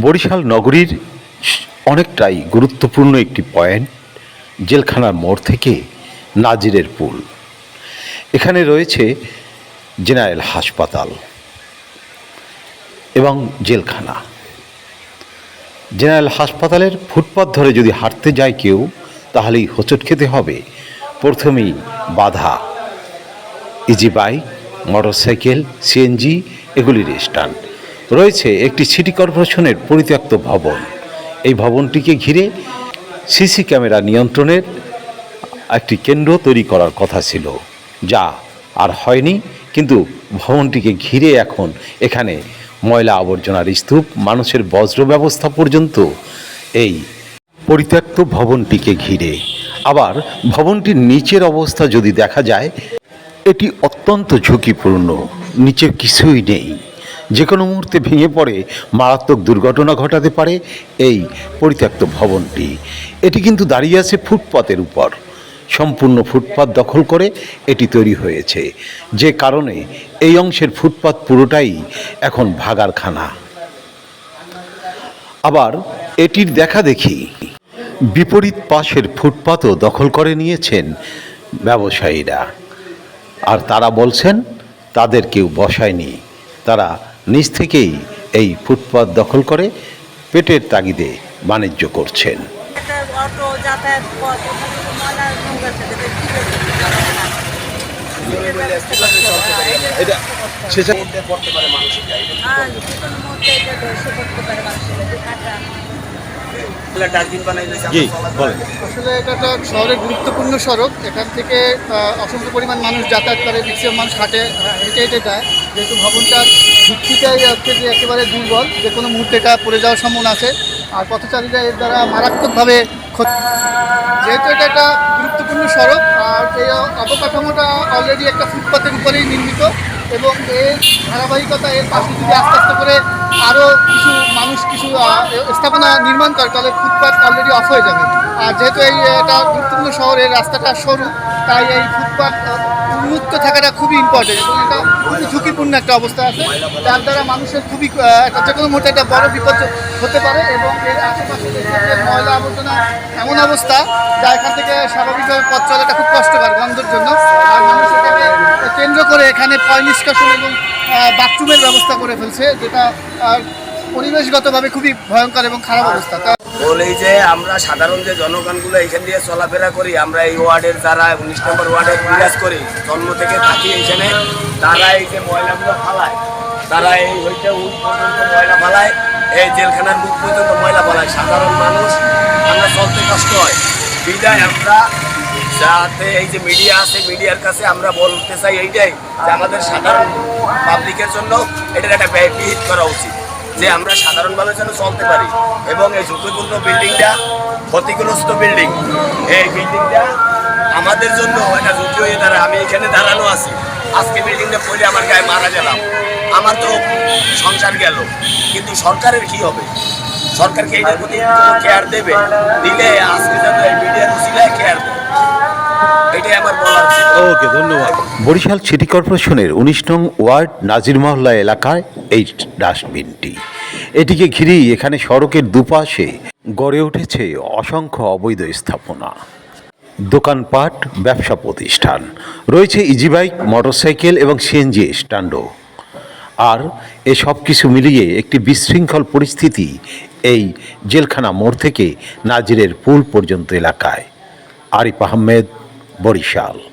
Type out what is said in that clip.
বরিশাল নগরীর অনেকটাই গুরুত্বপূর্ণ একটি পয়েন্ট, জেলখানার মোড় থেকে নাজিরের পুল। এখানে রয়েছে জেনারেল হাসপাতাল এবং জেলখানা। জেনারেল হাসপাতালের ফুটপাথ ধরে যদি হাঁটতে যায় কেউ, তাহলেই হোঁচট খেতে হবে। প্রথমেই বাধা। ইজি বাইক মোটরসাইকেল, সিএনজি, এগুলির স্ট্যান্ড। রয়েছে একটি সিটি কর্পোরেশনের পরিত্যক্ত ভবন। এই ভবনটিকে ঘিরে সিসি ক্যামেরা নিয়ন্ত্রণের একটি কেন্দ্র তৈরি করার কথা ছিল, যা আর হয়নি, কিন্তু ভবনটিকে ঘিরে এখন এখানে ময়লা আবর্জনার স্তূপ, মানুষের বজ্র ব্যবস্থা পর্যন্ত এই পরিত্যক্ত ভবনটিকে ঘিরে। আবার ভবনটির নিচের অবস্থা যদি দেখা যায়, এটি অত্যন্ত ঝুঁকিপূর্ণ, নিচে কিছুই নেই। যে কোনো মুহূর্তে ভেঙে পড়ে, মারাত্মক দুর্ঘটনা ঘটাতে পারে এই পরিত্যক্ত ভবনটি। এটি কিন্তু দাঁড়িয়ে আছে ফুটপাতের উপর। সম্পূর্ণ ফুটপাত দখল করে এটি তৈরি হয়েছে। যে কারণে এই অংশের ফুটপাত পুরোটাই এখন ভাগারখানা আবার এটির দেখা দেখি, বিপরীত পাশের ফুটপাতও দখল করে নিয়েছেন ব্যবসায়ীরা। আর তারা বলছেন, তাদের কেউ বসায়নি। তারা নিজ থেকেই এই ফুটপাত দখল করে পেটের তাগিদে বাণিজ্য করছেন। একটা অটো যাতায়াত পথ ওখানে তো ময়লা নোংরা থেকে তো কি করতে পারবে না। এটা সেটা আর যে কোনো মুহূর্তে এটা ধসে পড়তে পারে মানুষের যে কাটা জি বলেন। আসলে এটা একটা শহরের গুরুত্বপূর্ণ সড়ক। এখান থেকে অসংখ্য পরিমাণ মানুষ যাতায়াত করে ম্যাক্সিমাম মানুষ হাঁটে হেঁটে হেঁটে যায়। যেহেতু ভবনটার ভিত্তিটাই হচ্ছে যে একেবারে দুর্বল যে কোনো মুহূর্তে এটা পড়ে যাওয়ার সম্ভাবনা আছে। আর পথচারীরা এর দ্বারা মারাত্মকভাবে ক্ষতি যেহেতু এটা একটা গুরুত্বপূর্ণ সড়ক আর এই অবকাঠামোটা অলরেডি একটা ফুটপাথের উপরেই নির্মিত এবং এর ধারাবাহিকতা এর পাশে যদি আস্তে আস্তে করে আরও কিছু মানুষ কিছু স্থাপনা নির্মাণ করে তাহলে ফুটপাত অলরেডি অফ হয়ে যাবে। আর যেহেতু এই এটা গুরুত্বপূর্ণ শহরের রাস্তাটা সরু তাই এই ফুটপাত আহ, উন্মুক্ত থাকাটা খুবই ইম্পর্টেন্ট এবং এটা খুবই ঝুঁকিপূর্ণ একটা অবস্থা আছে। যার দ্বারা মানুষের খুবই যে কোনো মুহূর্তে একটা বড় বিপদ হতে পারে এবং এর আশেপাশে ময়লা আবর্জনা এমন অবস্থা, যা এখান থেকে স্বাভাবিকভাবে পথ চলাটা খুব কষ্টকর বন্ধের জন্য। আর মানুষ এটাকে কেন্দ্র করে এখানে পয় নিষ্কাশন এবং বাথরুমের ব্যবস্থা করে ফেলছে, যেটা পরিবেশগতভাবে খুবই ভয়ঙ্কর এবং খারাপ অবস্থা। বলি যে আমরা সাধারণ যে জনগণগুলো এখান দিয়ে চলাফেরা করি, আমরা এই ওয়ার্ডের যারা উনিশ নম্বর ওয়ার্ডের বিরাজ করি, জন্ম থেকে থাকি এইখানে, তারা এই যে ময়লাগুলো ফালায়, তারা এই হইতে উঠ পর্যন্ত ময়লা ফালায়, এই জেলখানার মুখ পর্যন্ত ময়লা ফালায়। সাধারণ মানুষ, আমরা চলতে কষ্ট হয়। বিদায় আমরা যাতে এই যে মিডিয়া আছে, মিডিয়ার কাছে আমরা বলতে চাই এইটাই, যে আমাদের সাধারণ পাবলিকের জন্য এটার একটা ব্যয় করা উচিত। যে আমরা সাধারণভাবে যেন চলতে পারি। এবং এই ঝুঁকিপূর্ণ বিল্ডিংটা ক্ষতিগ্রস্ত বিল্ডিং। এই বিল্ডিংটা আমাদের জন্য একটা ঝুঁকি হয়ে দাঁড়ায়। আমি এখানে দাঁড়ানো আছি। আজকে বিল্ডিংটা পড়ে আমার গায়ে মারা গেলাম। আমার তো সংসার গেল। কিন্তু সরকারের কি হবে? সরকারকে এইটার প্রতি কেয়ার দেবে। দিলে আজকে যেন এই মিডিয়ার উচিলায় কেয়ার দেবে ওকে, ধন্যবাদ। বরিশাল সিটি কর্পোরেশনের উনিশ নং ওয়ার্ড নাজির মহল্লা এলাকায় এই ডাস্টবিনটি। এটিকে ঘিরেই এখানে সড়কের দুপাশে গড়ে উঠেছে অসংখ্য অবৈধ স্থাপনা। দোকানপাট, ব্যবসা প্রতিষ্ঠান, রয়েছে ইজি বাইক মোটরসাইকেল এবং সিএনজি স্ট্যান্ডও। আর এসব কিছু মিলিয়ে একটি বিশৃঙ্খল পরিস্থিতি এই জেলখানা মোড় থেকে নাজিরের পুল পর্যন্ত এলাকায়। আরিফ আহমেদ বরিশাল।